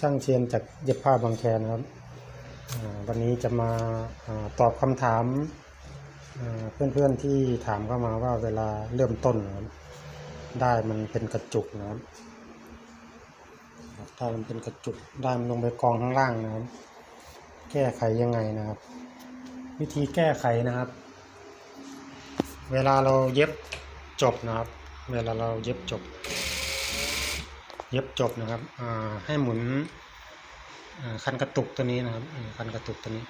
ช่างเชียนจากเย็บผ้าบางแคนะครับ วันนี้จะมาอตอบคำถามเพื่อนๆที่ถามเข้ามาว่าเวลาเริ่มต้นครับได้มันเป็นกระจุกนะครับได้มันเป็นกระจุกได้มันลงไปกองข้างล่างนะครับ แก้ไขยังไงนะครับ วิธีแก้ไขนะครับ เวลาเราเย็บจบนะครับ เวลาเราเย็บจบ เย็บจบนะครับให้หมุนคันกระตุกตัวนี้นะครับคันกระตุกตัวนี้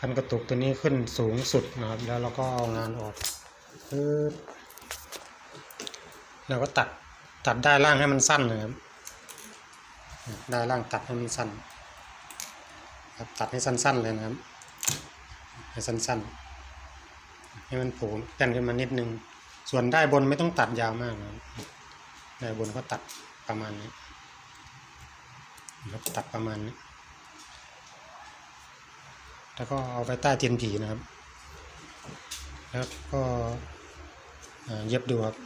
คันกระตุกตัวนี้ขึ้นสูงสุดนะครับ แล้วเราก็เอางานออกปึ๊บเราก็ตัดตัดได้ล่างให้มันสั้นนะครับได้ล่างตัดให้มันสั้นครับตัดให้สั้นๆเลยนะครับให้สั้นๆ ให้มันผล่แป้นขึ้นมานิดนึง ส่วนได้บนไม่ต้องตัดยาวมากนะครับ ด้านบนก็ตัดประมาณนี้นะครับตัดประมาณนี้ แล้วก็เอาไปใต้เตียนผีนะครับ แล้วก็อ่าเย็บดูครับ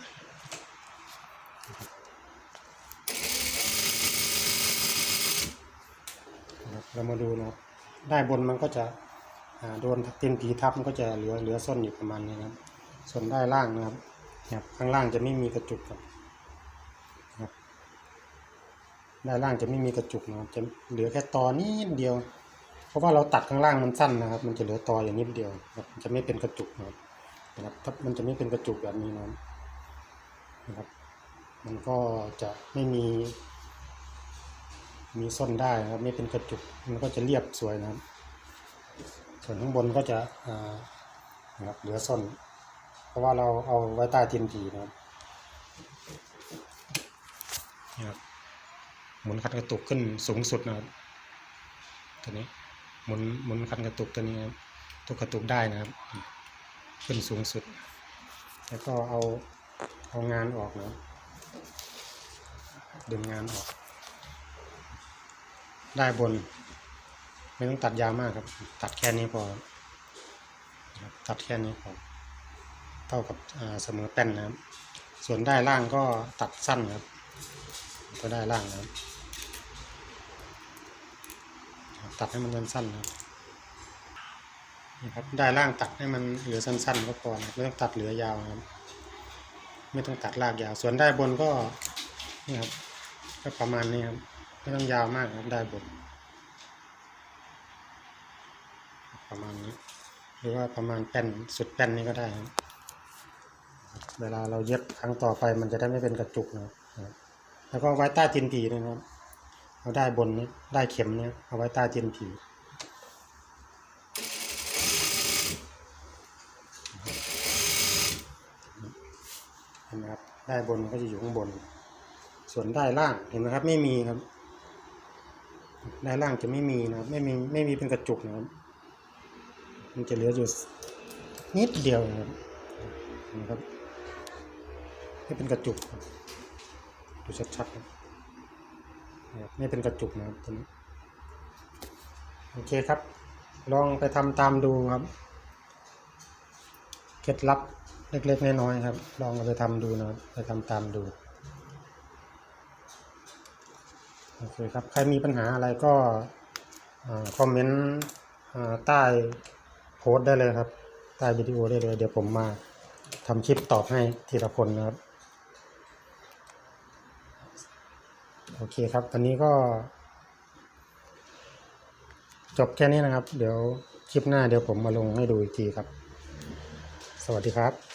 นะครับเรามาดูนะครับได้บนมันก็จะอ่าโดนเตียนผีทับมันก็จะเหลือเหลือส้นอยู่ประมาณนี้นะครับ ส่วนได้ล่างนะครับนะครับ ข้างล่างจะไม่มีกระจุกครับ ด้านล่างจะไม่มีกระจุกนะครับ จะเหลือแค่ตอนิดเดียว เพราะว่าเราตัดข้างล่างมันสั้นนะครับ มันจะเหลือตออย่างนิดเดียวมันจะไม่เป็นกระจุกนะครับนะครับถ้ามันจะไม่เป็นกระจุกแบบนี้นะครับนะครับ มันก็จะไม่มี มีส้นได้นะครับ ไม่เป็นกระจุก มันก็จะเรียบสวยนะครับ ส่วนข้างบนก็จะนะครับเหลือส้น เพราะว่าเราเอาไว้ใต้ทีนทีนะครับนะครับ หมุนคันกระตุกขึ้นสูงสุดนะครับตัวนี้หมุนหมุนคันกระตุกตัวนี้ครับตัวกระตุกได้นะครับ ขึ้นสูงสุด แล้วก็เอาเอางานออกนะดึงงานออก ได้บน ไม่ต้องตัดยาวมากครับ ตัดแค่นี้พอตัดแค่นี้พอเท่ากับเสมอแป้นนะครับ ส่วนได้ล่างก็ตัดสั้นครับ ก็ได้ล่างนะครับ ตัดให้มันสั้นๆนะครับนี่ครับได้ล่างตัดให้มันเหลือสั้นๆก็พอนะไม่ต้องตัดเหลือยาวนะครับ ไม่ต้องตัดลากยาว ส่วนได้บนก็นี่ครับก็ประมาณนี้ครับไม่ต้องยาวมากครับได้บน ประมาณนี้ หรือว่าประมาณแป้นสุดแป้นนี้ก็ได้ครับ เวลาเราเย็บครั้งต่อไปมันจะได้ไม่เป็นกระจุกนะครับแล้วก็ไว้ใต้ตีนผีด้วยนะครับ เอาได้บนนี้ได้เข็มเนี่ยเอาไว้ใต้ตีนผีเห็นไหมครับได้บนก็จะอยู่ข้างบน ส่วนได้ล่างเห็นไหมครับ ไม่มีครับได้ล่างจะไม่มีนะครับ ไม่มีไม่มีเป็นกระจุกนะครับ มันจะเหลืออยู่นิดเดียวนะครับนไมครับไม่เป็นกระจุกดูชัดๆนะครับ ไม่เป็นกระจุกนะครับตัวนี้โอเคครับ ลองไปทำตามดูครับเคล็ดลับเล็กๆน้อยๆครับ ลองเอาไปทำดูนะครับไปทำตามดูโอเคครับใครมีปัญหาอะไรก็คอมเมนต์ใต้โพสต์ได้เลยครับ ใต้วิดีโอได้เลย เดี๋ยวผมมาทำคลิปตอบให้ทีละคนนะครับ โอเคครับ ตอนนี้ก็ จบแค่นี้นะครับ เดี๋ยวคลิปหน้าเดี๋ยวผมมาลงให้ดูอีกทีครับ สวัสดีครับ